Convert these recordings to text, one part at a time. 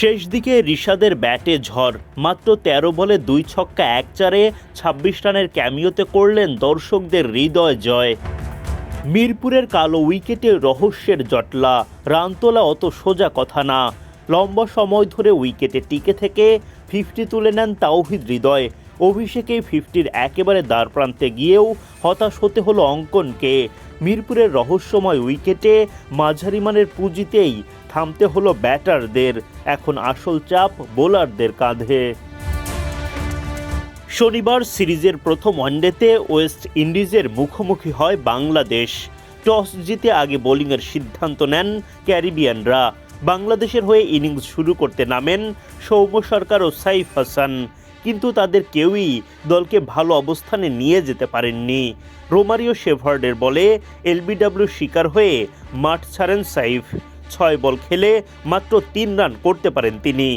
শেষ দিকে রিশাদের ব্যাটে ঝড়। মাত্র তেরো বলে দুই ছক্কা এক চারে ছাব্বিশ রানের ক্যামিওতে করলেন দর্শকদের হৃদয় জয়। মিরপুরের কালো উইকেটে রহস্যের জটলা রান তোলা অত সোজা কথা না। লম্বা সময় ধরে উইকেটে টিকে থেকে ফিফটি তুলে নেন তাওহিদ হৃদয়। অভিষেকেই ফিফটির একেবারে দ্বার প্রান্তে গিয়েও হতাশ হতে হলো অঙ্কনকে। মিরপুরের রহস্যময় উইকেটে মাঝারি মানের পুঁজিতেই থামতে হলো ব্যাটারদের। এখন আসল চাপ বোলারদের কাঁধে। শনিবার সিরিজের প্রথম ওয়ানডেতে ওয়েস্ট ইন্ডিজের মুখোমুখি হয় বাংলাদেশ। টস জিতে আগে বোলিংয়ের সিদ্ধান্ত নেন ক্যারিবিয়ানরা। বাংলাদেশের হয়ে ইনিংস শুরু করতে নামেন সৌম্য সরকার ও সাইফ হাসান। কিন্তু তাদের কেউই দলকে ভালো অবস্থানে নিয়ে যেতে পারেননি। রোমারিও শেভার্ডের বলে এলবিডব্লিউ শিকার হয়ে মাঠ ছাড়েন সাইফ। ছয় বল খেলে মাত্র তিন রান করতে পারেন তিনি।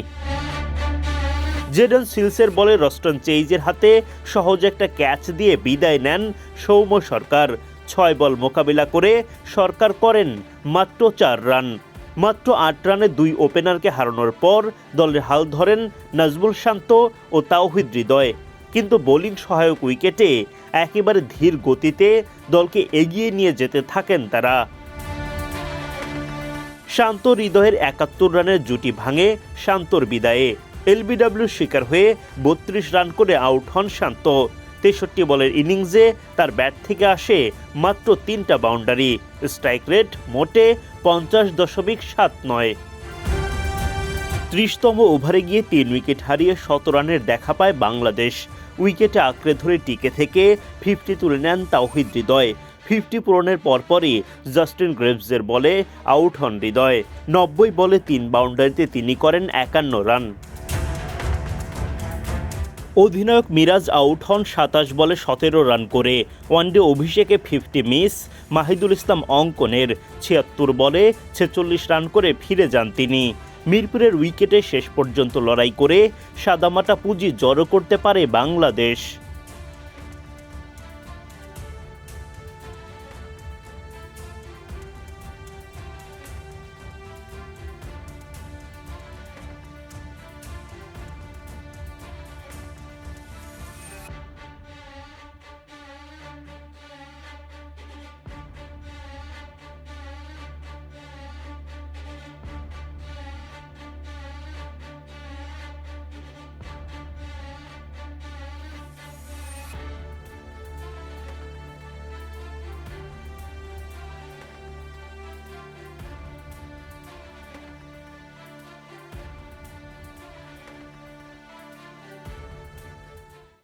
জেডন সিলসের বলে রস্টন চেইজের হাতে সহজ একটা ক্যাচ দিয়ে বিদায় নেন সৌম্য সরকার। ছয় বল মোকাবিলা করে সরকার করেন মাত্র চার রান। মাত্র আট রানে দুই ওপেনারকে হারানোর পর দলের হাল ধরেন নাজমুল শান্ত ও তাওহিদ হৃদয়। কিন্তু বোলিং সহায়ক উইকেটে একেবারে ধীর গতিতে দলকে এগিয়ে নিয়ে যেতে থাকেন তারা। শান্ত হৃদয়ের একাত্তর রানের জুটি ভাঙে শান্তর বিদায়ে। এলবিডব্লিউ শিকার হয়ে বত্রিশ রান করে আউট হন শান্ত। তেষট্টি বলের ইনিংসে তার ব্যাট থেকে আসে মাত্র তিনটা বাউন্ডারি। স্ট্রাইক রেট মোটে পঞ্চাশ দশমিক সাত নয়। ত্রিশতম ওভারে গিয়ে তিন উইকেট হারিয়ে শত রানের দেখা পায় বাংলাদেশ। উইকেটে আঁকড়ে ধরে টিকে থেকে ফিফটি তুলে নেন তাওহিদ হৃদয়। ফিফটি পূরণের পরপরই জাস্টিন গ্রেভসের বলে আউট হন হৃদয়। নব্বই বলে তিন বাউন্ডারিতে তিনি করেন একান্ন রান। অধিনায়ক মিরাজ আউট হন সাতাশ বলে সতেরো রান করে। ওয়ানডে অভিষেকে ফিফটি মিস, মাহিদুল ইসলাম অঙ্কনের ছিয়াত্তর বলে ছেচল্লিশ রান করে ফিরে যান তিনি। মিরপুরের উইকেটে শেষ পর্যন্ত লড়াই করে সাদামাটা পুঁজি জড়ো করতে পারে বাংলাদেশ।